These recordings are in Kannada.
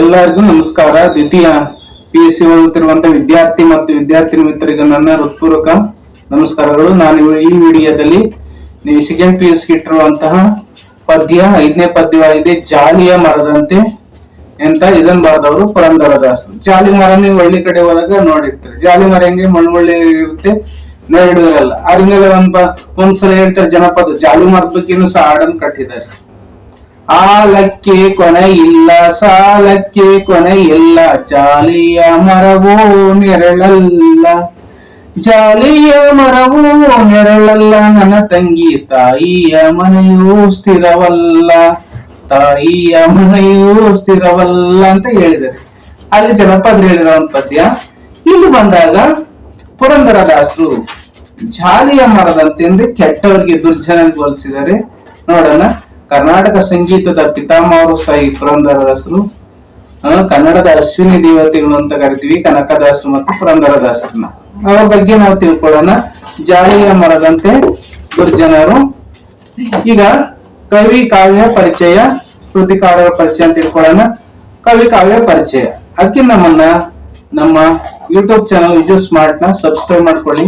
ಎಲ್ಲರಿಗೂ ನಮಸ್ಕಾರ. ದ್ವಿತೀಯ ಪಿ ಎಸ್ ಸಿ ಓದುತ್ತಿರುವಂತಹ ವಿದ್ಯಾರ್ಥಿ ಮತ್ತು ವಿದ್ಯಾರ್ಥಿನಿ ಮಿತ್ರರಿಗೆ ನನ್ನ ಹೃತ್ಪೂರ್ವಕ ನಮಸ್ಕಾರಗಳು. ನಾನು ಈ ವಿಡಿಯೋದಲ್ಲಿ ಸೆಕೆಂಡ್ ಪಿ ಎಸ್ ಇಟ್ಟಿರುವಂತಹ ಪದ್ಯ, ಐದನೇ ಪದ್ಯವಾಗಿದೆ, ಜಾಲಿಯ ಮರದಂತೆ ಅಂತ ಇದನ್ ಬರೆದವರು ಪುರಂದರದಾಸರು ಜಾಲಿ ಮರ ನೀವು ಹಳ್ಳಿ ಕಡೆ ಹೋದಾಗ ನೋಡಿರ್ತಾರೆ. ಜಾಲಿ ಮರ ಹೆಂಗೆ ಮಣ್ಣುಳ್ಳಿ ಇರುತ್ತೆ? ನೆರಳು ಇರಲ್ಲ ಅದ್ರಿಂದ ಒಂದ್ ಒಂದ್ಸಲ ಹೇಳ್ತಾರೆ ಜನಪದ, ಜಾಲಿ ಮರದ ಬಗ್ಗೆನೂ ಸಹ ಹಾಡನ್ನು ಕಟ್ಟಿದ್ದಾರೆ. ಆಲಕ್ಕೆ ಕೊನೆ ಇಲ್ಲ, ಸಾಲಕ್ಕೆ ಕೊನೆ ಇಲ್ಲ. ಜಾಲಿಯ ಮರವೂ ನೆರಳಲ್ಲ. ಜಾಲಿಯ ಮರವೂ ನೆರಳಲ್ಲ. ನನ್ನ ತಂಗಿ ತಾಯಿಯ ಮನೆಯೂ ಸ್ಥಿರವಲ್ಲ. ತಾಯಿಯ ಮನೆಯೂ ಸ್ಥಿರವಲ್ಲ ಅಂತ ಹೇಳಿದ್ದಾರೆ. ಅಲ್ಲಿ ಜನಪದ ಹೇಳಿರೋ ಒಂದು ಪದ್ಯ. ಇಲ್ಲಿ ಬಂದಾಗ ಪುರಂದರದಾಸರು ಜಾಲಿಯ ಮರದಂತೆ ಕೆಟ್ಟವರಿಗೆ ದುರ್ಜನರಿಗೆ ಹೋಲಿಸಿದ್ದಾರೆ. ನೋಡೋಣ. ಕರ್ನಾಟಕ ಸಂಗೀತದ ಪಿತಾಮಹರು ಸಹ ಪುರಂದರದಾಸರು. ಕನ್ನಡದ ಅಶ್ವಿನಿ ದೇವತೆಗಳು ಅಂತ ಕರಿತೀವಿ, ಕನಕದಾಸರು ಮತ್ತು ಪುರಂದರದಾಸರನ್ನ. ಅವರ ಬಗ್ಗೆ ನಾವು ತಿಳ್ಕೊಳ್ಳೋಣ. ಜಾಲಿಯ ಮರದಂತೆ ದುರ್ಜನರು ಈಗ ಕವಿ ಕಾವ್ಯ ಪರಿಚಯ ಕೃತಿಕಾರರ ಪರಿಚಯ ಅಂತ ತಿಳ್ಕೊಳ್ಳೋಣ. ಕವಿ ಕಾವ್ಯ ಪರಿಚಯ. ಅದಕ್ಕೆ ನಮ್ಮನ್ನ, ನಮ್ಮ ಯೂಟ್ಯೂಬ್ ಚಾನಲ್ ವಿಜು ಸ್ಮಾರ್ಟ್ನ ಸಬ್ಸ್ಕ್ರೈಬ್ ಮಾಡ್ಕೊಳ್ಳಿ.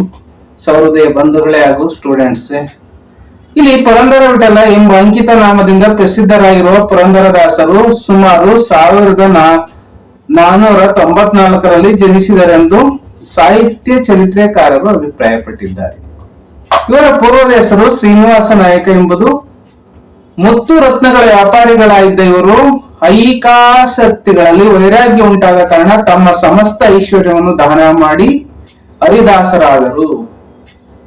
ಸಹೃದಯ ಬಂಧುಗಳೇ ಹಾಗೂ ಸ್ಟೂಡೆಂಟ್ಸ್ ಇಲ್ಲಿ ಪುರಂದರ ವಿಠಲ ಎಂಬ ಅಂಕಿತ ನಾಮದಿಂದ ಪ್ರಸಿದ್ಧರಾಗಿರುವ ಪುರಂದರದಾಸರು ಸುಮಾರು ಸಾವಿರದ ನಾನೂರ ತೊಂಬತ್ನಾಲ್ಕರಲ್ಲಿ ಜನಿಸಿದರೆಂದು ಸಾಹಿತ್ಯ ಚರಿತ್ರೆಕಾರರು ಅಭಿಪ್ರಾಯಪಟ್ಟಿದ್ದಾರೆ. ಇವರ ಪೂರ್ವದ ಹೆಸರು ಶ್ರೀನಿವಾಸ ನಾಯಕ ಎಂಬುದು. ಮುತ್ತು ರತ್ನಗಳ ವ್ಯಾಪಾರಿಗಳಾಗಿದ್ದ ಇವರು ಐಕಾಸಕ್ತಿಗಳಲ್ಲಿ ವೈರಾಗ್ಯ ಉಂಟಾದ ಕಾರಣ ತಮ್ಮ ಸಮಸ್ತ ಐಶ್ವರ್ಯವನ್ನು ದಾನ ಮಾಡಿ ಹರಿದಾಸರಾದರು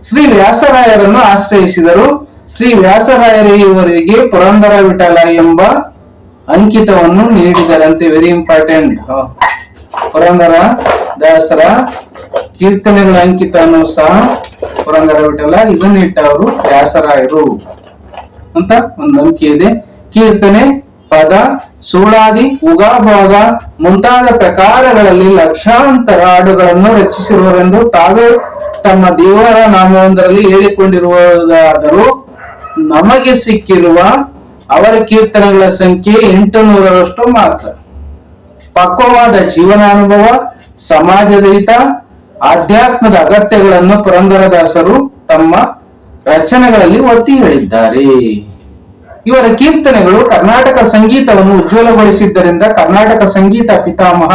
ಶ್ರೀ ವ್ಯಾಸರಾಯರನ್ನು ಆಶ್ರಯಿಸಿದರು. ಶ್ರೀ ವ್ಯಾಸರಾಯರು ಇವರಿಗೆ ಪುರಂದರ ವಿಠಲ ಎಂಬ ಅಂಕಿತವನ್ನು ನೀಡಿದರಂತೆ ವೆರಿ ಇಂಪಾರ್ಟೆಂಟ್ ಪುರಂದರ ದಾಸರ ಕೀರ್ತನೆಗಳ ಅಂಕಿತವನ್ನು ಸಹ ಪುರಂದರ ವಿಠಲ ಇದನ್ನ ಇಟ್ಟವರು ವ್ಯಾಸರಾಯರು ಅಂತ ಒಂದು ನಂಬಿಕೆ ಇದೆ. ಕೀರ್ತನೆ, ಪದ ಸುಳಾದಿ ಉಗಾಭಾಗ ಮುಂತಾದ ಪ್ರಕಾರಗಳಲ್ಲಿ ಲಕ್ಷಾಂತರ ಹಾಡುಗಳನ್ನು ರಚಿಸಿರುವರೆಂದು ತಾವೇ ತಮ್ಮ ದೇವರ ನಾಮವೊಂದರಲ್ಲಿ ಹೇಳಿಕೊಂಡಿರುವುದಾದರೂ ನಮಗೆ ಸಿಕ್ಕಿರುವ ಅವರ ಕೀರ್ತನೆಗಳ ಸಂಖ್ಯೆ ಎಂಟು ನೂರರಷ್ಟು ಮಾತ್ರ. ಪಕ್ವವಾದ ಜೀವನಾನುಭವ ಸಮಾಜದ ಹಿತ ಆಧ್ಯಾತ್ಮದ ಅಗತ್ಯಗಳನ್ನು ಪುರಂದರದಾಸರು ತಮ್ಮ ರಚನೆಗಳಲ್ಲಿ ಒತ್ತಿ ಹೇಳಿದ್ದಾರೆ. ಇವರ ಕೀರ್ತನೆಗಳು ಕರ್ನಾಟಕ ಸಂಗೀತವನ್ನು ಉಜ್ವಲಗೊಳಿಸಿದ್ದರಿಂದ ಕರ್ನಾಟಕ ಸಂಗೀತ ಪಿತಾಮಹ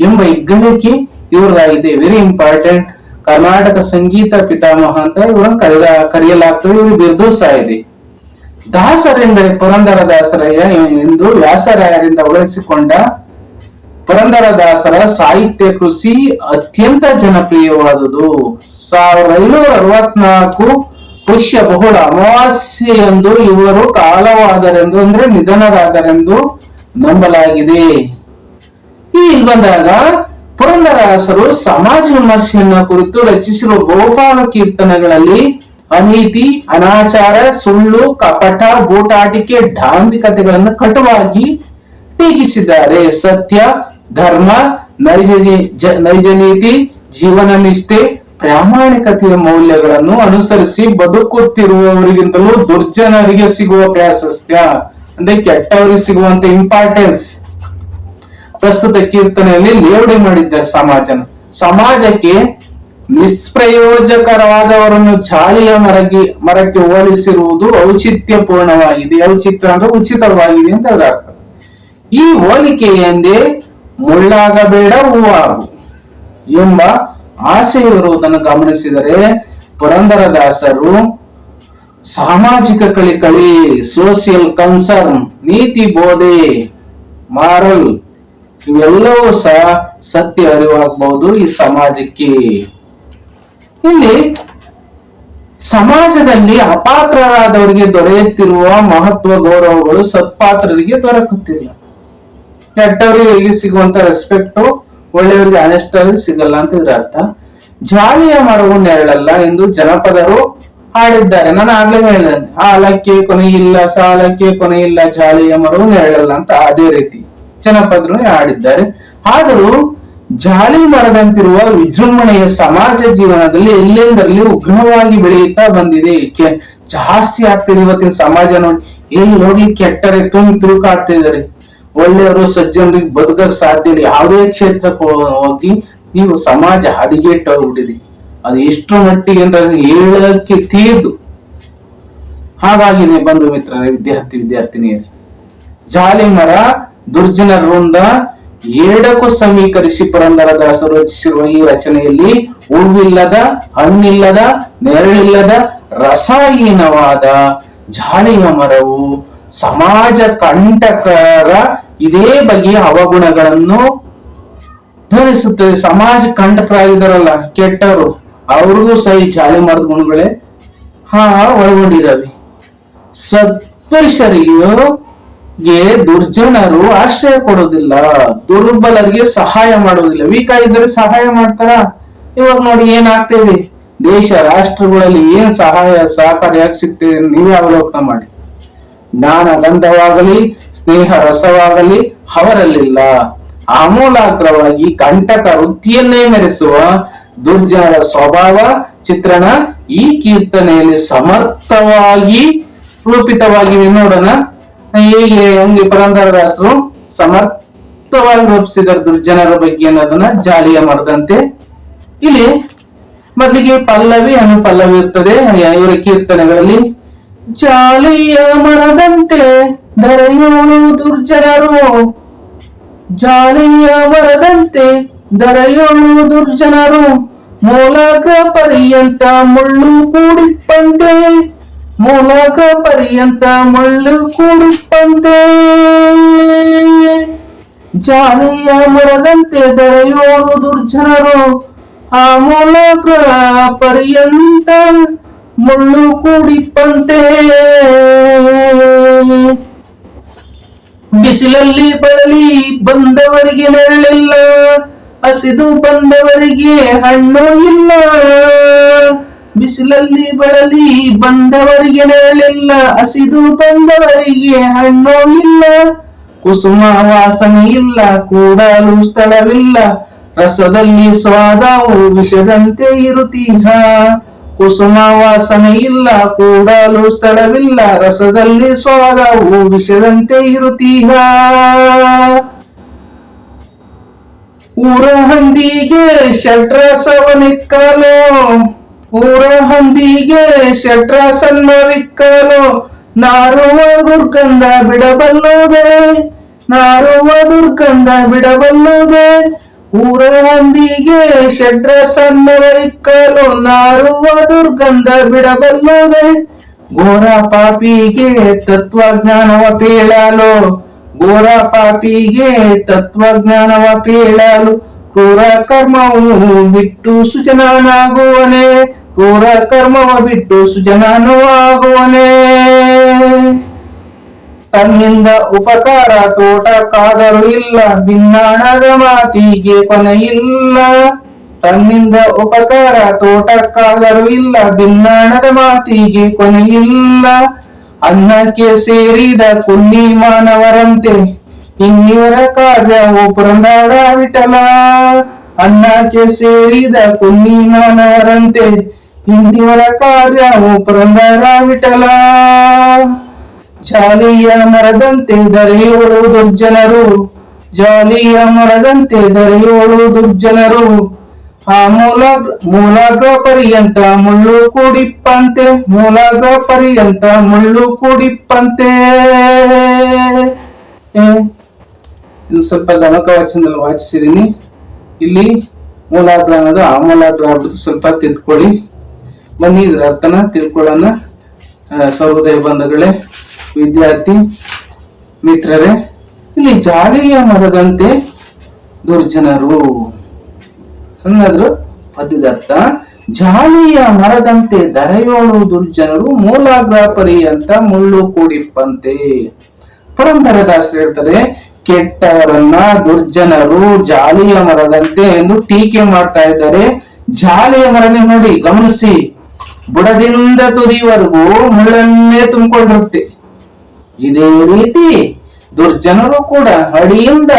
ಎಂಬ ಹೆಗ್ಗಳಿಕೆ ಇವರಾಗಿದೆ ವೆರಿ ಇಂಪಾರ್ಟೆಂಟ್ ಕರ್ನಾಟಕ ಸಂಗೀತ ಪಿತಾಮಹ ಅಂತ ಇವರನ್ನು ಕರೆಯ ಕರೆಯಲಾಗ್ತದೆ. ಇವರು ಬಿರುದು ಇದೆ ದಾಸರೆಂದರೆ ಪುರಂದರ ದಾಸರಯ್ಯ ಎಂದು ವ್ಯಾಸರಾಯರಿಂದ ಪುರಂದರ ದಾಸರ ಸಾಹಿತ್ಯ ಕೃಷಿ ಅತ್ಯಂತ ಜನಪ್ರಿಯವಾದುದು. ಸಾವಿರದ ಐನೂರ ಅರವತ್ನಾಲ್ಕು ಪುಷ್ಯ ಬಹುಳ ಅಮಾವಾಸ್ಯೆಯಂದು ಇವರು ಕಾಲವಾದರೆಂದು ಅಂದ್ರೆ ನಿಧನರಾದರೆಂದು ನಂಬಲಾಗಿದೆ. ಈ ಬಂದಾಗ ಪುರಂದರದಾಸರು ಸಮಾಜ ವಿಮರ್ಶೆಯನ್ನ ಕುರಿತು ರಚಿಸಿರುವ ಗೋಪಾಲ ಕೀರ್ತನೆಗಳಲ್ಲಿ ಅನೀತಿ, ಅನಾಚಾರ, ಸುಳ್ಳು, ಕಪಟ, ಬೂಟಾಟಿಕೆ, ಡಾಂಬಿಕತೆಗಳನ್ನು ಕಟುವಾಗಿ ಟೀಕಿಸಿದ್ದಾರೆ. ಸತ್ಯ, ಧರ್ಮ, ನೈಜ ನೈಜ ನೀತಿ, ಜೀವನ ನಿಷ್ಠೆ, ಪ್ರಾಮಾಣಿಕತೆಯ ಮೌಲ್ಯಗಳನ್ನು ಅನುಸರಿಸಿ ಬದುಕುತ್ತಿರುವವರಿಗಿಂತಲೂ ದುರ್ಜನರಿಗೆ ಸಿಗುವ ಪ್ರಾಶಸ್ತ್ಯ ಅಂದ್ರೆ ಕೆಟ್ಟವರಿಗೆ ಸಿಗುವಂತ ಇಂಪಾರ್ಟೆನ್ಸ್ ಪ್ರಸ್ತುತ ಕೀರ್ತನೆಯಲ್ಲಿ ಲೇವಡಿ ಮಾಡಿದ್ದಾರೆ ಸಮಾಜನ. ಸಮಾಜಕ್ಕೆ ನಿಷ್ಪ್ರಯೋಜಕರಾದವರನ್ನು ಚಾಳಿಯ ಮರಗಿ, ಮರಕ್ಕೆ ಹೋಲಿಸಿರುವುದು ಔಚಿತ್ಯಪೂರ್ಣವಾಗಿದೆ. ಔಚಿತ್ಯ ಅಂದ್ರೆ ಉಚಿತವಾಗಿದೆ ಅಂತ ಅದರ ಅರ್ಥ. ಈ ಹೋಲಿಕೆಯಂದೇ ಮುಳ್ಳಾಗಬೇಡ, ಹೂವಾಗು ಎಂಬ ಆಸೆ ಇರುವುದನ್ನು ಗಮನಿಸಿದರೆ, ಪುರಂದರದಾಸರು, ಸಾಮಾಜಿಕ ಕಳಿಕಳಿ ಸೋಷಿಯಲ್ ಕನ್ಸರ್ನ್ ನೀತಿ ಬೋಧೆ ಮಾರಲ್ ಇವೆಲ್ಲವೂ ಸಹ ಸತ್ಯ ಅರಿವಾಗಬಹುದು ಈ ಸಮಾಜಕ್ಕೆ. ಇಲ್ಲಿ ಸಮಾಜದಲ್ಲಿ ಅಪಾತ್ರರಾದವರಿಗೆ ದೊರೆಯುತ್ತಿರುವ ಮಹತ್ವ ಗೌರವಗಳು ಸತ್ಪಾತ್ರರಿಗೆ ದೊರಕುತ್ತಿಲ್ಲ. ಕೆಟ್ಟವರಿಗೆ ಸಿಗುವಂತ ರೆಸ್ಪೆಕ್ಟ್ ಒಳ್ಳೆಯವರಿಗೆ ಅನೆಸ್ಟ್ ಆಗಿ ಸಿಗಲ್ಲ ಅಂತ ಇದ್ರ ಅರ್ಥ. ಜಾಲಿಯ ಮರವು ನೆರಳಲ್ಲ ಎಂದು ಜನಪದರು ಹಾಡಿದ್ದಾರೆ. ನಾನು ಆಗ್ಲೇ ಹೇಳಿದ್ದೇನೆ ಆಲಕ್ಕೆ ಕೊನೆಯಿಲ್ಲ ಸಾಲಕ್ಕೆ ಕೊನೆಯಿಲ್ಲ ಜಾಲಿಯ ಮರವು ನೆರಳಲ್ಲ ಅಂತ ಅದೇ ರೀತಿ. ಜನಪದರು ಆಡಿದ್ದಾರೆ ಆದರೂ ಜಾಲಿ ಮರದಂತಿರುವ ವಿಜೃಂಭಣೆಯ ಸಮಾಜ ಜೀವನದಲ್ಲಿ ಎಲ್ಲೆಂದರಲ್ಲಿ ಉಗ್ರವಾಗಿ ಬೆಳೆಯುತ್ತಾ ಬಂದಿದೆ. ಜಾಸ್ತಿ ಆಗ್ತಿದೆ ಇವತ್ತಿನ ಸಮಾಜ ನೋಡಿ. ಎಲ್ಲಿ ನೋಡ್ಲಿ ಕೆಟ್ಟರೆ ತುಂಬಿ ತುಳುಕಾಡ್ತಾ ಇದಾರೆ ಒಳ್ಳೆಯವರು ಸಜ್ಜನರಿಗೆ ಬದುಕಕ್ ಸಾಧ್ಯ ಇಲ್ಲ. ಯಾವುದೇ ಕ್ಷೇತ್ರಕ್ಕೆ ಹೋಗಿ ನೀವು ಸಮಾಜ ಹದಗೆಟ್ಟು ಹೋಗ್ಬಿಟ್ಟಿದೆ ಅದು ಎಷ್ಟು ಮಟ್ಟಿಗೆ ಅಂತ ಹೇಳಕ್ಕೆ ತೀರ್ದು. ಹಾಗಾಗಿನೇ ಬಂಧು ಮಿತ್ರರೇ, ವಿದ್ಯಾರ್ಥಿ, ವಿದ್ಯಾರ್ಥಿನಿಯರೇ. ಜಾಲಿ ಮರ ದುರ್ಜನ ವೃಂದ ಏಡಕ್ಕೂ ಸಮೀಕರಿಸಿ ಪುರಂದರದಾಸರು ರಚಿಸಿರುವ ಈ ರಚನೆಯಲ್ಲಿ ಹೂವಿಲ್ಲದ, ಹಣ್ಣಿಲ್ಲದ, ನೆರಳಿಲ್ಲದ ರಸಹೀನವಾದ ಜಾಳಿಯ ಮರವು ಸಮಾಜ ಕಂಟಕರ ಇದೇ ಬಗೆಯ ಅವಗುಣಗಳನ್ನು ಧ್ವನಿಸುತ್ತದೆ. ಸಮಾಜ ಕಂಟಕರಾಗಿದ್ದಾರಲ್ಲ, ಕೆಟ್ಟವರು, ಅವ್ರಿಗೂ ಸಹ ಜಾಳಿ ಮರದ ಗುಣಗಳೇ ಹಾ ಒಳಗೊಂಡಿರವೆ ಸತ್ಪುರುಷರಿಗೆ ದುರ್ಜನರು ಆಶ್ರಯ ಕೊಡೋದಿಲ್ಲ. ದುರ್ಬಲರಿಗೆ ಸಹಾಯ ಮಾಡೋದಿಲ್ಲ. ವೀಕ್ ಸಹಾಯ ಮಾಡ್ತಾರ? ಇವಾಗ ನೋಡಿ ಏನಾಗ್ತೇವೆ? ದೇಶ, ರಾಷ್ಟ್ರಗಳಲ್ಲಿ ಏನ್ ಸಹಾಯ ಸಹಕಾರಿಯಾಗಿ ಸಿಗ್ತೇವೆ ನೀವೇ ಅವಲೋಕನ ಮಾಡಿ. ಜ್ಞಾನ, ಗಂಧವಾಗಲಿ, ಸ್ನೇಹ, ರಸವಾಗಲಿ, ಅವರಲ್ಲಿಲ್ಲ. ಆಮೂಲಾಗ್ರವಾಗಿ ಕಂಟಕ ವೃತ್ತಿಯನ್ನೇ ಮೆರೆಸುವ ದುರ್ಜನರ ಸ್ವಭಾವ, ಚಿತ್ರಣ ಈ ಕೀರ್ತನೆಯಲ್ಲಿ ಸಮರ್ಥವಾಗಿ ರೂಪಿತವಾಗಿ ನೋಡೋಣ. ಹೇಗೆ ಹಂಗೆ ಪುರಂದರದಾಸರು ಸಮರ್ಥವಾಗಿ ರೂಪಿಸಿದ ದುರ್ಜನರ ಬಗ್ಗೆ ಅನ್ನೋದನ್ನ ಜಾಲಿಯ ಮರದಂತೆ ಇಲ್ಲಿ ಮೊದಲಿಗೆ ಪಲ್ಲವಿ ಅನುಪಲ್ಲವಿ ಇರ್ತದೆ, ಇವರ ಕೀರ್ತನೆಗಳಲ್ಲಿ ಜಾಲಿಯ ಮರದಂತೆ ದರೆಯೋಳು ದುರ್ಜನರು. ಜಾಲಿಯ ಮರದಂತೆ ದರೆಯೋಳು ದುರ್ಜನರು. ಮೂಲಕ ಪರ್ಯಂತ ಮುಳ್ಳು ಕೂಡಿಪ್ಪಂತೆ. ಮೂಲಕ ಪರ್ಯಂತ ಮುಳ್ಳು ಕೂಡಿಪ್ಪಂತೆ ಜಾಲಿಯ ಮರದಂತೆ ದರೆಯೋರು ದುರ್ಜನರು. ಆ ಮೂಲಕ ಪರ್ಯಂತ ಮುಳ್ಳು ಕೂಡಿಪ್ಪಂತೆ ಬಿಸಿಲಲ್ಲಿ ಬಳಲಿ ಬಂದವರಿಗೆ ನೆರಳಿಲ್ಲ. ಹಸಿದು ಬಂದವರಿಗೆ ಹಣ್ಣು ಇಲ್ಲ. ಬಿಸಿಲಲ್ಲಿ ಬಳಲಿ ಬಂದವರಿಗೆ ನೆರಳಿಲ್ಲ, ಹಸಿದು ಬಂದವರಿಗೆ ಹಣ್ಣು ಇಲ್ಲ. ಕುಸುಮ ವಾಸನೆ ಇಲ್ಲ, ಕೂಡಲು ಸ್ಥಳವಿಲ್ಲ. ರಸದಲ್ಲಿ ಸ್ವಾದವು ವಿಷದಂತೆ ಇರುತ್ತೀಹ. ಕುಸುಮ ವಾಸನೆ ಇಲ್ಲ, ಕೂಡಲು ಸ್ಥಳವಿಲ್ಲ. ರಸದಲ್ಲಿ ಸ್ವಾದವು ವಿಷದಂತೆ ಇರುತ್ತೀಹ. ಊರ ಹಂದಿಗೆ ಊರ ಹಂದಿಗೆ ಷಡ್ರಸನ್ನವಿಕ್ಕಲು ನಾರುವ ದುರ್ಗಂಧ ಬಿಡಬಲ್ಲುದೆ, ನಾರುವ ದುರ್ಗಂಧ ಬಿಡಬಲ್ಲುದೆ. ಊರ ಹಂದಿಗೆ ಷಡ್ರಸನ್ನವಿಕ್ಕಲು ನಾರುವ ದುರ್ಗಂಧ ಬಿಡಬಲ್ಲುದೆ. ಘೋರ ಪಾಪಿಗೆ ತತ್ವಜ್ಞಾನವ ಪೀಳಲು, ಘೋರ ಪಾಪಿಗೆ ತತ್ವಜ್ಞಾನವ ಪೀಳಲು ಕರ್ಮವು ಬಿಟ್ಟು ಸುಜನಾನಾಗುವನೆ. ಕ್ರೂರ ಕರ್ಮವ ಬಿಟ್ಟು ಸುಜನನು ಆಗುವನೆ ತನ್ನಿಂದ ಉಪಕಾರ ತೋಟಕ್ಕಾದರೂ ಇಲ್ಲ ಭಿನ್ನಾಣದ ಮಾತಿಗೆ ಕೊನೆಯಿಲ್ಲ. ತನ್ನಿಂದ ಉಪಕಾರ ತೋಟಕ್ಕಾದರೂ ಇಲ್ಲ ಭಿನ್ನಾಣದ ಮಾತಿಗೆ ಕೊನೆಯಿಲ್ಲ. ಅನ್ನಕ್ಕೆ ಸೇರಿದ ಕುನ್ನಿ ಮಾನವರಂತೆ ಇನ್ನಿವರ ಕಾರ್ಯವು ಪುರಂದಾಡ ವಿಠಲ ಅನ್ನಕ್ಕೆ ಸೇರಿದ ಕುನ್ನಿ ಮಾನವರಂತೆ ಇನ್ನಿವರ ಕಾರ್ಯವು ಪರಂದರ ವಿಠಲ ಜಾಲಿಯ ಮರದಂತೆ ದರೆಯೋಳು ದುರ್ಜನರು. ಜಾಲಿಯ ಮರದಂತೆ ದರೆಯೋಳು ದುರ್ಜನರು. ಆ ಮೂಲ ಮೂಲಾಗ್ರ ಪರ್ಯಂತ ಮುಳ್ಳು ಕೂಡಿಪ್ಪಂತೆ ಮೂಲಾಗ್ರ ಪರ್ಯಂತ ಮುಳ್ಳು ಕೂಡಿಪ್ಪಂತೆ. ಇನ್ನು ಸ್ವಲ್ಪ ಗಮಕ ವಾಚನದಲ್ಲಿ ವಾಚಿಸಿದೀನಿ. ಇಲ್ಲಿ ಮೂಲಾಗ್ರ ಅನ್ನೋದು ಆಮೂಲಾಗ್ರ ಆಗ್ಬಿಟ್ಟು ಸ್ವಲ್ಪ ತಿದ್ಕೊಳ್ಳಿ ಬನ್ನಿ ಇದ್ರ ಅರ್ಥನ ತಿಳ್ಕೊಳ್ಳೋಣ ಸಹೋದಯ ಬಂಧುಗಳೇ, ವಿದ್ಯಾರ್ಥಿ, ಮಿತ್ರರೇ, ಇಲ್ಲಿ ಜಾಲಿಯ ಮರದಂತೆ ದುರ್ಜನರು. ಅನ್ನೋದ್ರ ಪದ್ಯದರ್ಥ ಜಾಲಿಯ ಮರದಂತೆ ದರೆಯೋಳು ದುರ್ಜನರು, ಮೂಲಾಗ್ರಾಪರಿ ಅಂತ ಮುಳ್ಳು ಕೂಡಿಪ್ಪಂತೆ. ಪುರಂದರದಾಸರು ಹೇಳ್ತಾರೆ ಕೆಟ್ಟವರನ್ನ ದುರ್ಜನರು ಜಾಲಿಯ ಮರದಂತೆ ಎಂದು ಟೀಕೆ ಮಾಡ್ತಾ ಇದ್ದಾರೆ. ಜಾಲಿಯ ಮರನೇ ನೋಡಿ, ಗಮನಿಸಿ. ಬುಡದಿಂದ ತುದಿವರೆಗೂ ಮುಳ್ಳನ್ನೇ ತುಂಬಿಕೊಂಡಿರುತ್ತೆ. ಇದೇ ರೀತಿ ದುರ್ಜನರು ಕೂಡ ಅಡಿಯಿಂದ,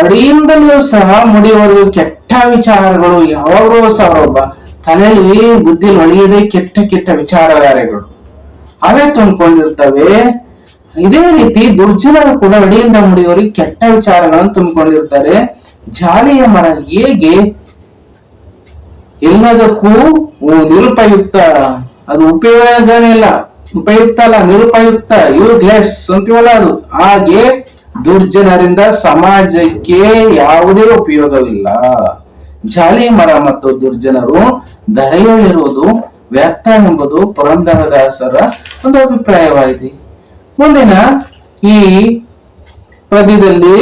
ಅಡಿಯಿಂದಲೂ ಸಹ ಮುಡಿಯವರೆಗೂ ಕೆಟ್ಟ ವಿಚಾರಗಳು, ಯಾವಾಗಲೂ ಸಹ ಒಬ್ಬ ತಲೆಯಲ್ಲಿ ಬುದ್ಧಿ ಒಳಿಯದೆ ಕೆಟ್ಟ ಕೆಟ್ಟ ವಿಚಾರಧಾರೆಗಳು ಅವೇ ತುಂಬಿಕೊಂಡಿರ್ತವೆ. ಇದೇ ರೀತಿ ದುರ್ಜನರು ಕೂಡ ಅಡಿಯಿಂದ ಮುಡಿಯವರಿಗೆ ಕೆಟ್ಟ ವಿಚಾರಗಳನ್ನು ತುಂಬಿಕೊಂಡಿರ್ತಾರೆ ಜಾಲಿಯ ಮರ ಹೇಗೆ ಎಲ್ಲದಕ್ಕೂ ನಿರುಪಯುಕ್ತ, ಅದು ಉಪಯೋಗನೇ ಇಲ್ಲ. ಉಪಯುಕ್ತ ಅಲ್ಲ, ನಿರುಪಯುಕ್ತ. ಯೂಸ್ಲೆಸ್ ಅಂತೀವಲ್ಲ ಅದು. ಹಾಗೆ ದುರ್ಜನರಿಂದ ಸಮಾಜಕ್ಕೆ ಯಾವುದೇ ಉಪಯೋಗವಿಲ್ಲ. ಜಾಲಿ ಮರ ಮತ್ತು ದುರ್ಜನರು ಧರೆಯೊಳಿರುವುದು ವ್ಯರ್ಥ ಎಂಬುದು ಪುರಂದರದಾಸರ ಒಂದು ಅಭಿಪ್ರಾಯವಾಗಿದೆ. ಮುಂದಿನ ಈ ಪದ್ಯದಲ್ಲಿ,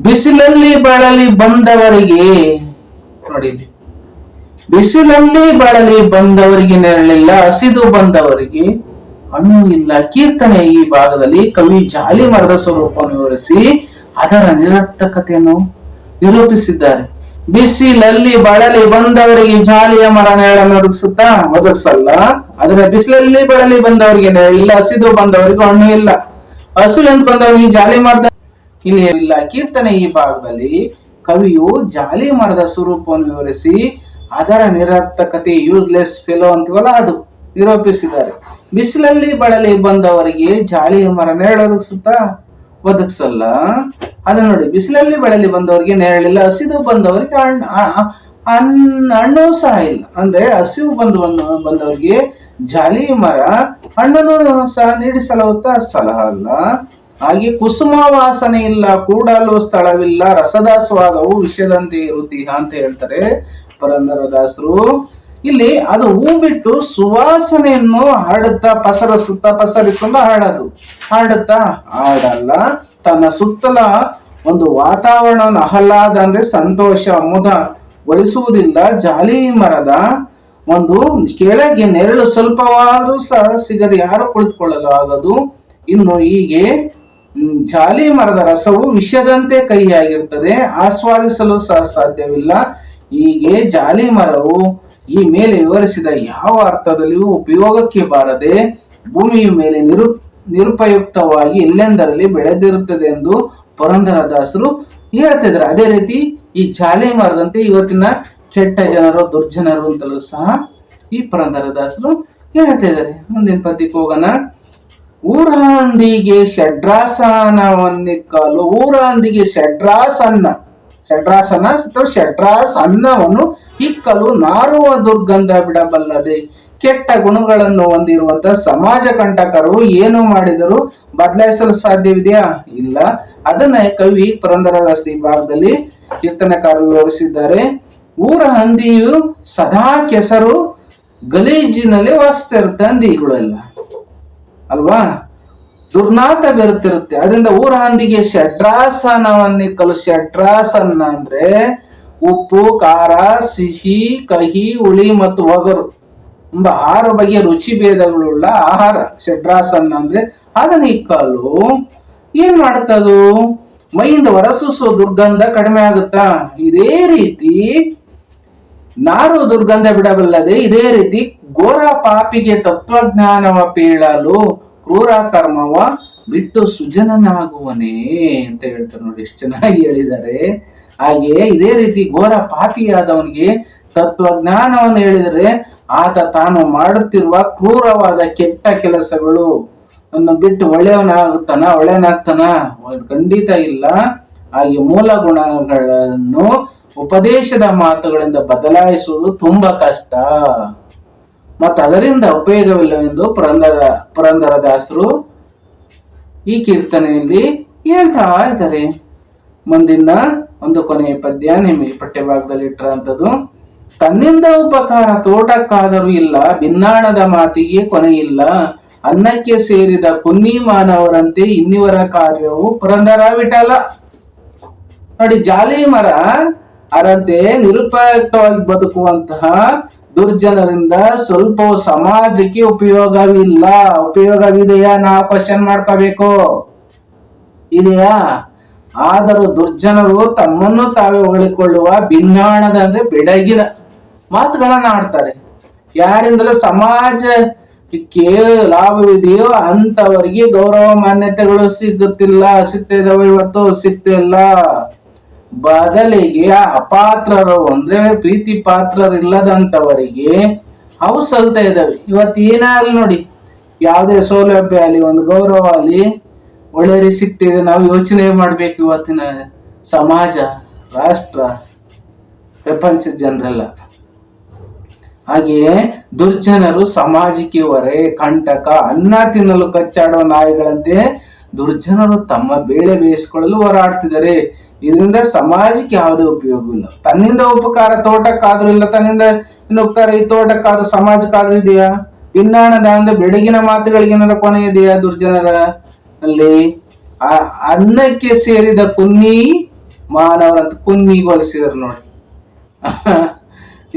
ಬಿಸಿಲಲ್ಲಿ ಬಳಲಿ ಬಂದವರಿಗೆ, ನೋಡಿ. ಬಿಸಿಲಲ್ಲಿ ಬಳಲಿ ಬಂದವರಿಗೆ ನೆರಳಿಲ್ಲ, ಹಸಿದು ಬಂದವರಿಗೆ ಹಣ್ಣು ಇಲ್ಲ. ಕೀರ್ತನೆ ಈ ಭಾಗದಲ್ಲಿ ಕವಿ ಜಾಲಿ ಮರದ ಸ್ವರೂಪವನ್ನು ವಿವರಿಸಿ ಅದರ ನಿರರ್ಥಕತೆಯನ್ನು ನಿರೂಪಿಸಿದ್ದಾರೆ. ಬಿಸಿಲಲ್ಲಿ ಬಳಲಿ ಬಂದವರಿಗೆ ಜಾಲಿಯ ಮರ ನೆರಳನ್ನು ಒದಗಿಸುತ್ತಾ? ಒದಗಿಸಲ್ಲ. ಅದರ ಬಿಸಿಲಲ್ಲಿ ಬಳಲಿ ಬಂದವರಿಗೆ ನೆರಳಿಲ್ಲ, ಹಸಿದು ಬಂದವರಿಗೆ ಹಣ್ಣು ಇಲ್ಲ. ಹಸಿಲು ಅಂತ ಬಂದವರಿಗೆ ಜಾಲಿ ಮರದ ಇಲ್ಲಿ ಇಲ್ಲ. ಕೀರ್ತನೆ ಈ ಭಾಗದಲ್ಲಿ ಕವಿಯು ಜಾಲಿ ಮರದ ಸ್ವರೂಪವನ್ನು ವಿವರಿಸಿ ಅದರ ನಿರರ್ಥಕತೆ ಯೂಸ್ಲೆಸ್ ಫೆಲೋ ಅಂತೀವಲ್ಲ ಅದು. ನಿರೂಪಿಸಿದ್ದಾರೆ. ಬಿಸಿಲಲ್ಲಿ ಬಳಲಿ ಬಂದವರಿಗೆ ಜಾಲಿಯ ಮರ ನೆರಳು ಒದಗಿಸುತ್ತಾ ಒದಗಿಸಲ್ಲ ಅದ ನೋಡಿ, ಬಿಸಿಲಲ್ಲಿ ಬಳಲಿ ಬಂದವರಿಗೆ ನೆರಳಿಲ್ಲ, ಹಸಿದು ಬಂದವರಿಗೆ ಹಣ್ಣು ಹಣ್ಣು ಸಹ ಇಲ್ಲ. ಅಂದ್ರೆ ಹಸಿವು ಬಂದು ಬಂದು, ಬಂದವರಿಗೆ ಜಾಲಿ ಮರ ಹಣ್ಣನ್ನು ಸಹ ನೀಡಿಸಲುತ್ತಾ ಸಲಹ ಅಲ್ಲ. ಹಾಗೆ ಕುಸುಮ ವಾಸನೆ ಇಲ್ಲ, ಕೂಡಲು ಸ್ಥಳವಿಲ್ಲ ರಸದ ವಿಷಯದಂತೆ ಇರುತ್ತೀಹ ಅಂತ ಹೇಳ್ತಾರೆ. ಪುರಂದರದಾಸರು ಇಲ್ಲಿ ಅದು ಹೂ ಬಿಟ್ಟು ಸುವಾಸನೆಯನ್ನು ಹರಡುತ್ತಾ ಪಸರಿಸುತ್ತಾ ಪಸರಿಸಲು ಹಾಡದು. ಹಾಡುತ್ತಾ ಹಾಡಲ್ಲ. ತನ್ನ ಸುತ್ತಲ ಒಂದು ವಾತಾವರಣ ಆಹ್ಲಾದ ಅಂದ್ರೆ ಸಂತೋಷ, ಮುದ ಗೊಳಿಸುವುದಿಲ್ಲ. ಜಾಲಿ ಮರದ ಒಂದು ಕೆಳಗೆ ನೆರಳು ಸ್ವಲ್ಪವಾದರೂ ಸಹ ಸಿಗದೆ ಯಾರು ಕುಳಿತುಕೊಳ್ಳಲು ಆಗದು. ಇನ್ನು ಹೀಗೆ ಜಾಲಿ ಮರದ ರಸವು ವಿಷದಂತೆ ಕಹಿಯಾಗಿರ್ತದೆ ಆಸ್ವಾದಿಸಲು ಸಹ ಸಾಧ್ಯವಿಲ್ಲ. ಹೀಗೆ ಜಾಲಿ ಮರವು ಈ ಮೇಲೆ ವಿವರಿಸಿದ ಯಾವ ಅರ್ಥದಲ್ಲಿಯೂ ಉಪಯೋಗಕ್ಕೆ ಬಾರದೆ ಭೂಮಿಯ ಮೇಲೆ ನಿರು, ನಿರುಪಯುಕ್ತವಾಗಿ ಎಲ್ಲೆಂದರಲ್ಲಿ ಬೆಳೆದಿರುತ್ತದೆ ಎಂದು ಪುರಂದರದಾಸರು ಹೇಳ್ತಿದ್ರು. ಅದೇ ರೀತಿ ಈ ಜಾಲಿ ಮರದಂತೆ ಇವತ್ತಿನ ಕೆಟ್ಟ ಜನರು, ದುರ್ಜನರು ಅಂತಲೂ ಸಹ ಈ ಪುರಂದರದಾಸರು ಹೇಳ್ತಿದ್ದಾರೆ. ಮುಂದಿನ ಪದ್ಯಕ್ಕೆ ಹೋಗೋಣ. ಊರ ಹಂದಿಗೆ ಷಡ್ರಾಸನವನ್ನಿಕ್ಕಲು ಊರಾಂದಿಗೆ ಷಡ್ರಾಸನ್ನ ಷಡ್ರಾಸನ ಷಡ್ರಾಸ್ ಅನ್ನವನ್ನು ಹಿಕ್ಕಲು ನಾರುವ ದುರ್ಗಂಧ ಬಿಡಬಲ್ಲದೆ ಕೆಟ್ಟ ಗುಣಗಳನ್ನು ಹೊಂದಿರುವಂತಹ ಸಮಾಜ ಕಂಟಕರು ಏನು ಮಾಡಿದರೂ ಬದಲಾಯಿಸಲು ಸಾಧ್ಯವಿದೆಯಾ? ಇಲ್ಲ. ಅದನ್ನ ಕವಿ ಪುರಂದರದಾಸ ಈ ಭಾಗದಲ್ಲಿ ಕೀರ್ತನಕಾರರು ವಿವರಿಸಿದ್ದಾರೆ. ಊರ ಹಂದಿಯು ಸದಾ ಕೆಸರು, ಗಲೀಜಿನಲ್ಲಿ ವಾಸಿಸ್ತಾ ಇರುತ್ತೆ ಹಂದಿಗಳೆಲ್ಲ ಅಲ್ವಾ? ದುರ್ನಾತ ಬೆರುತ್ತಿರುತ್ತೆ. ಅದರಿಂದ ಊರ ಹಂದಿಗೆ ಷಡ್ರಾಸನವನ್ನಿಕ್ಕಲು ಷಡ್ರಾಸನ ಅಂದ್ರೆ ಉಪ್ಪು, ಖಾರ, ಸಿಹಿ, ಕಹಿ, ಹುಳಿ ಮತ್ತು ಒಗರು ತುಂಬ ಆರು ಬಗೆಯ ರುಚಿ ಭೇದಗಳುಳ್ಳ ಆಹಾರ. ಷಡ್ರಾಸನ ಅಂದ್ರೆ ಅದನ್ನ ಇಕ್ಕಲು ಏನ್ ಮಾಡ್ತದು? ಮೈಯಿಂದ ಹೊರಸೂಸುವ ದುರ್ಗಂಧ ಕಡಿಮೆ ಆಗುತ್ತಾ? ಇದೇ ರೀತಿ ನಾರು ದುರ್ಗಂಧ ಬಿಡಬಲ್ಲದೆ ಇದೇ ರೀತಿ ಘೋರ ಪಾಪಿಗೆ ತತ್ವಜ್ಞಾನವ ಪೀಳಲು ಕ್ರೂರ ಕರ್ಮವ ಬಿಟ್ಟು ಸುಜನನಾಗುವನೇ ಅಂತ ಹೇಳ್ತಾರೆ ನೋಡಿ, ಎಷ್ಟು ಚೆನ್ನಾಗಿ ಹೇಳಿದ್ದಾರೆ. ಹಾಗೆ ಇದೇ ರೀತಿ ಘೋರ ಪಾಪಿಯಾದವನಿಗೆ ತತ್ವಜ್ಞಾನವನ್ನು ಹೇಳಿದರೆ ಆತ ತಾನು ಮಾಡುತ್ತಿರುವ ಕ್ರೂರವಾದ ಕೆಟ್ಟ ಕೆಲಸಗಳು ಅನ್ನು ಬಿಟ್ಟು ಒಳ್ಳೆಯವನಾಗುತ್ತಾನ, ಒಳ್ಳೆಯನಾಗ್ತಾನ? ಖಂಡಿತ ಇಲ್ಲ. ಹಾಗೆ ಮೂಲ ಗುಣಗಳನ್ನು ಉಪದೇಶದ ಮಾತುಗಳಿಂದ ಬದಲಾಯಿಸುವುದು ತುಂಬಾ ಕಷ್ಟ. ಮತ್ತು ಅದರಿಂದ ಉಪಯೋಗವಿಲ್ಲವೆಂದು ಪುರಂದರ ಪುರಂದರದಾಸರು ಈ ಕೀರ್ತನೆಯಲ್ಲಿ ಹೇಳ್ತಾ ಇದ್ದಾರೆ. ಮುಂದಿನ ಒಂದು ಕೊನೆಯ ಪದ್ಯ ನಿಮಗೆ ಪಠ್ಯಭಾಗದಲ್ಲಿ ಇಟ್ಟಿರುವಂಥದ್ದು ತನ್ನಿಂದ ಉಪಕಾರ ತೋಟಕ್ಕಾದರೂ ಇಲ್ಲ ಭಿನ್ನಾಣದ ಮಾತಿಗೆ ಕೊನೆಯಿಲ್ಲ ಅನ್ನಕ್ಕೆ ಸೇರಿದ ಕುನ್ನಿ ಮಾನವರಂತೆ ಇನ್ನಿವರ ಕಾರ್ಯವು ಪುರಂದರ ವಿಠಲ. ನೋಡಿ ಜಾಲಿ ಮರ ಅರಂತೆ ನಿರುಪಯುಕ್ತವಾಗಿ ಬದುಕುವಂತಹ ದುರ್ಜನರಿಂದ ಸ್ವಲ್ಪ ಸಮಾಜಕ್ಕೆ ಉಪಯೋಗವಿಲ್ಲ. ಉಪಯೋಗವಿದೆಯಾ? ನಾವು ಕ್ವಶನ್ ಮಾಡ್ಕೋಬೇಕು. ಇದೆಯಾ ಆದರೂ ದುರ್ಜನರು ತಮ್ಮನ್ನು ತಾವೇ ಹೊಗಳಿಕೊಳ್ಳುವ ಭಿನ್ನಾಣದ ಅಂದ್ರೆ ಬೆಡಗಿನ ಮಾತುಗಳನ್ನ ಆಡ್ತಾರೆ. ಯಾರಿಂದಲೂ ಸಮಾಜಕ್ಕೆ ಲಾಭವಿದೆಯೋ ಅಂತವರಿಗೆ ಗೌರವ ಮಾನ್ಯತೆಗಳು ಸಿಗುತ್ತಿಲ್ಲ. ಸಿಗ್ತಿದಾವೆ ಇವತ್ತು ಸಿಗ್ತಿಲ್ಲ ಬದಲಿಗೆ ಅಪಾತ್ರರು ಅಂದ್ರೆ ಪ್ರೀತಿ ಪಾತ್ರರಿಲ್ಲದಂತವರಿಗೆ ಅವು ಸಲ್ತಾ ಇದ್ದಾವೆ ಇವತ್ತು ಏನಾಗ್ಲಿ ನೋಡಿ, ಯಾವುದೇ ಸೌಲಭ್ಯ ಆಗಲಿ, ಒಂದು ಗೌರವ ಆಗಲಿ ಒಳ್ಳೆ ರೀತಿ ಸಿಗ್ತಿದೆ ನಾವು ಯೋಚನೆ ಮಾಡ್ಬೇಕು ಇವತ್ತಿನ ಸಮಾಜ, ರಾಷ್ಟ್ರ, ಪ್ರಪಂಚದ ಜನರೆಲ್ಲ. ಹಾಗೆಯೇ ದುರ್ಜನರು ಸಮಾಜಕ್ಕೆ ಹೊರೆ, ಕಂಟಕ, ಅನ್ನ ತಿನ್ನಲು ಕಚ್ಚಾಡುವ ನಾಯಿಗಳಂತೆ ದುರ್ಜನರು ತಮ್ಮ ಬೇಳೆ ಬೇಯಿಸಿಕೊಳ್ಳಲು ಹೋರಾಡ್ತಿದ್ದಾರೆ. ಇದರಿಂದ ಸಮಾಜಕ್ಕೆ ಯಾವುದೇ ಉಪಯೋಗವಿಲ್ಲ ತನ್ನಿಂದ ಉಪಕಾರ ತೋಟಕ್ಕಾದ್ರೂ ಇಲ್ಲ, ತನ್ನಿಂದ ಇನ್ನು ಉಪಕಾರ ಈ ತೋಟಕ್ಕಾದ್ರೂ ಸಮಾಜಕ್ಕಾದ್ರೂ ಇದೆಯಾ? ಭಿನ್ನಾಣದ ಅಂದ್ರೆ ಬೆಳಗಿನ ಮಾತುಗಳಿಗೆ ಏನಾರ ಕೊನೆ ಇದೆಯಾ ದುರ್ಜನರ ಅಲ್ಲಿ? ಅನ್ನಕ್ಕೆ ಸೇರಿದ ಕುನ್ನಿ ಮಾನವರಂತ ಕುನ್ನಿಗೊಳಿಸಿದಾರೆ ನೋಡಿ.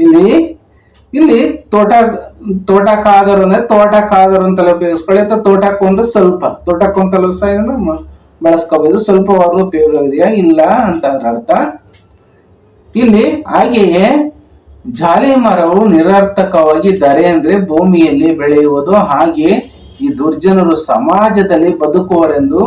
ಇಲ್ಲಿ ಇಲ್ಲಿ ತೋಟ, ತೋಟಕ್ಕಾದರು ಅಂದ್ರೆ ತೋಟಕ್ಕಾದರು ಅಂತೆಲ್ಲ ಉಪಯೋಗಿಸ್ಕೊಳ್ಳಿ. ಅಥವಾ ತೋಟಕ್ಕೊಂದು ಸ್ವಲ್ಪ ತೋಟಕ್ಕೊಂತಲೂ ಸಹ ಇದನ್ನ ಬಳಸ್ಕೋಬಹುದು ಸ್ವಲ್ಪವಾದ್ರೂ ಉಪಯೋಗವಿದೆಯಾ? ಇಲ್ಲ ಅಂತ ಅದರ ಅರ್ಥ. ಇಲ್ಲಿ ಹಾಗೆಯೇ ಜಾಲಿ ಮರವು ನಿರರ್ಥಕವಾಗಿ ದರೆ ಅಂದ್ರೆ ಭೂಮಿಯಲ್ಲಿ ಬೆಳೆಯುವುದು. ಹಾಗೆ ಈ ದುರ್ಜನರು ಸಮಾಜದಲ್ಲಿ ಬದುಕುವರೆಂದು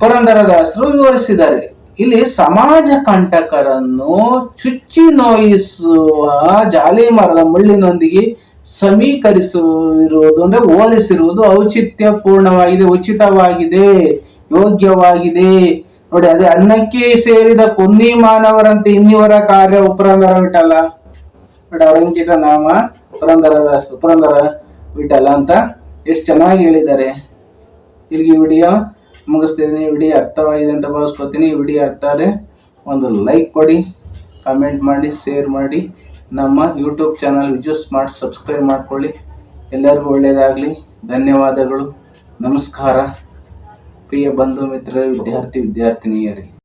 ಪುರಂದರದಾಸರು ವಿವರಿಸಿದ್ದಾರೆ. ಇಲ್ಲಿ ಸಮಾಜ ಕಂಟಕರನ್ನು ಚುಚ್ಚಿ ನೋಯಿಸುವ ಜಾಲಿ ಮರದ ಮುಳ್ಳಿನೊಂದಿಗೆ ಸಮೀಕರಿಸಿರುವುದು ಅಂದ್ರೆ ಹೋಲಿಸಿರುವುದು ಔಚಿತ್ಯ ಪೂರ್ಣವಾಗಿದೆ ಉಚಿತವಾಗಿದೆ. ಯೋಗ್ಯವಾಗಿದೆ. ನೋಡಿ, ಅದೇ ಅನ್ನಕ್ಕೆ ಸೇರಿದ ಕುಂದಿ ಮಾನವರಂತೆ ಇನ್ನಿವರ ಕಾರ್ಯ ಪುರಂದರ ವಿಠಲ. ನೋಡಿ ಅವರಂಕಿತ ನಾಮ ಪುರಂದರದಾಸ್ ಪುರಂದರ ವಿಠಲ ಅಂತ ಎಷ್ಟು ಚೆನ್ನಾಗಿ ಹೇಳಿದ್ದಾರೆ. ಇಲ್ಲಿಗೆ ವಿಡಿಯೋ ಮುಗಿಸ್ತಿದ್ದೀನಿ. ವಿಡಿಯೋ ಅರ್ಥವಾಗಿದೆ ಅಂತ ಭಾವಿಸ್ಕೊತೀನಿ ವಿಡಿಯೋ ಅರ್ಥ ಆದರೆ ಒಂದು ಲೈಕ್ ಕೊಡಿ ಕಮೆಂಟ್ ಮಾಡಿ ಶೇರ್ ಮಾಡಿ. ನಮ್ಮ ಯೂಟ್ಯೂಬ್ ಚಾನಲ್ ವಿಜುಸ್ ಮಾಡಿ ಸಬ್ಸ್ಕ್ರೈಬ್ ಮಾಡಿಕೊಳ್ಳಿ. ಎಲ್ಲರಿಗೂ ಒಳ್ಳೆಯದಾಗಲಿ ಧನ್ಯವಾದಗಳು. ನಮಸ್ಕಾರ. ಪ್ರಿಯ ಬಂಧು ಮಿತ್ರ ವಿದ್ಯಾರ್ಥಿ ವಿದ್ಯಾರ್ಥಿನಿಯರಿಗೆ